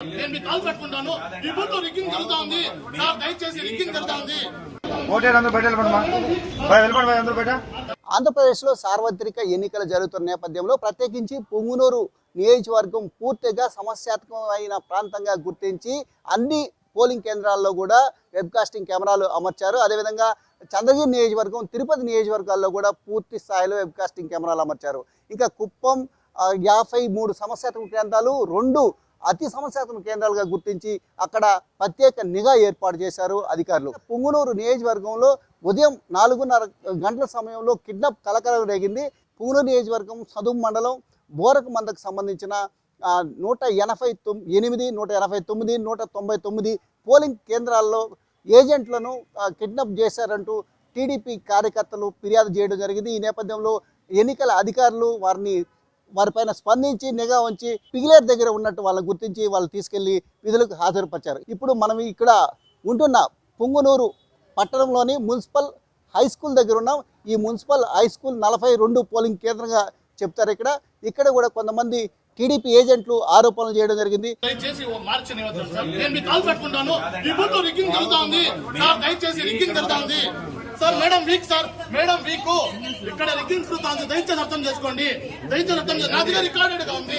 నేను మీ కాల్ పెట్టుకుంటాను. ఈ బూత్ రిగ్గింగ్ జరుగుతా ఉంది సార్ దయచేసి రిగ్గింగ్ జరుగుతా ఉంది ఓటే అందరూ బయట వెళ్ళిపోండి బాయ్ వెళ్ళిపోండి బాయ్ అందరూ బయట. ఆంధ్రప్రదేశ్లో సార్వత్రిక ఎన్నికలు జరుగుతున్న నేపథ్యంలో ప్రత్యేకించి పొంగునూరు నియోజకవర్గం పూర్తిగా సమస్యాత్మకమైన ప్రాంతంగా గుర్తించి అన్ని పోలింగ్ కేంద్రాల్లో కూడా వెబ్కాస్టింగ్ కెమెరాలు అమర్చారు. అదేవిధంగా చంద్రగిరి నియోజకవర్గం తిరుపతి నియోజకవర్గాల్లో కూడా పూర్తి స్థాయిలో వెబ్కాస్టింగ్ కెమెరాలు అమర్చారు. ఇంకా కుప్పం యాభై మూడు సమస్యాత్మక కేంద్రాలు రెండు అతి సమస్యాత్మక కేంద్రాలుగా గుర్తించి అక్కడ ప్రత్యేక నిఘా ఏర్పాటు చేశారు అధికారులు. పుంగునూరు నియోజకవర్గంలో ఉదయం నాలుగున్నర గంటల సమయంలో కిడ్నాప్ కలకలం రేగింది. పుంగునూరు నియోజకవర్గం సదుం మండలం బోరక మందకు సంబంధించిన నూట ఎనభై తొమ్ ఎనిమిది నూట ఎనభై తొమ్మిది నూట తొంభై తొమ్మిది పోలింగ్ కేంద్రాల్లో ఏజెంట్లను కిడ్నాప్ చేశారంటూ టీడీపీ కార్యకర్తలు ఫిర్యాదు చేయడం జరిగింది. ఈ నేపథ్యంలో ఎన్నికల అధికారులు వారిని వారిపైన స్పందించి నిఘా ఉంచి పిగిలేరు దగ్గర ఉన్నట్టు వాళ్ళని గుర్తించి వాళ్ళు తీసుకెళ్ళి విధులకు హాజరుపరిచారు. ఇప్పుడు మనం ఇక్కడ ఉంటున్న పుంగునూరు పట్టణంలోని మున్సిపల్ హై స్కూల్ దగ్గర ఉన్నాం. ఈ మున్సిపల్ హై స్కూల్ నలభై రెండు పోలింగ్ కేంద్రంగా చెప్తారు ఇక్కడ. ఇక్కడ కూడా కొంతమంది టీడీపీ ఏజెంట్లు ఆరోపణలు చేయడం జరిగింది. దయచేసి మార్చి నేను కాల్ పెట్టుకుంటాను. ఈ రిగ్గింగ్ దయచేసి rigging sir madam weak sir madam weak. ఇక్కడ రిగ్గింగ్ దయచేసి అర్థం చేసుకోండి. దయచేసి అర్థం నా దగ్గర రికార్డెడ్గా ఉంది.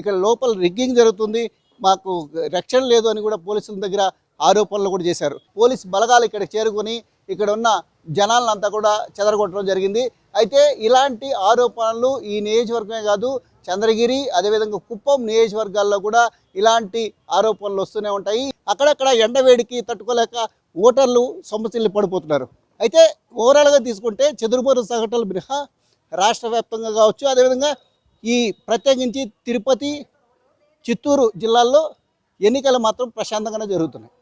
ఇక్కడ లోపల రిగ్గింగ్ జరుగుతుంది. మాకు రక్షణ లేదు అని కూడా పోలీసుల దగ్గర ఆరోపణలు కూడా చేశారు. పోలీస్ బలగాలు ఇక్కడ చేరుకొని ఇక్కడ ఉన్న జనాలంతా కూడా చెదరగొట్టడం జరిగింది. అయితే ఇలాంటి ఆరోపణలు ఈ నియోజకవర్గమే కాదు చంద్రగిరి అదేవిధంగా కుప్పం నియోజకవర్గాల్లో కూడా ఇలాంటి ఆరోపణలు వస్తూనే ఉంటాయి. అక్కడక్కడ ఎండవేడికి తట్టుకోలేక ఓటర్లు సమస్యలు పడిపోతున్నారు. అయితే ఓవరాల్గా తీసుకుంటే చెదురుమరు సంఘటనలు మినహా రాష్ట్ర వ్యాప్తంగా కావచ్చు అదేవిధంగా ఈ ప్రత్యేకించి తిరుపతి చిత్తూరు జిల్లాల్లో ఎన్నికలు మాత్రం ప్రశాంతంగానే జరుగుతున్నాయి.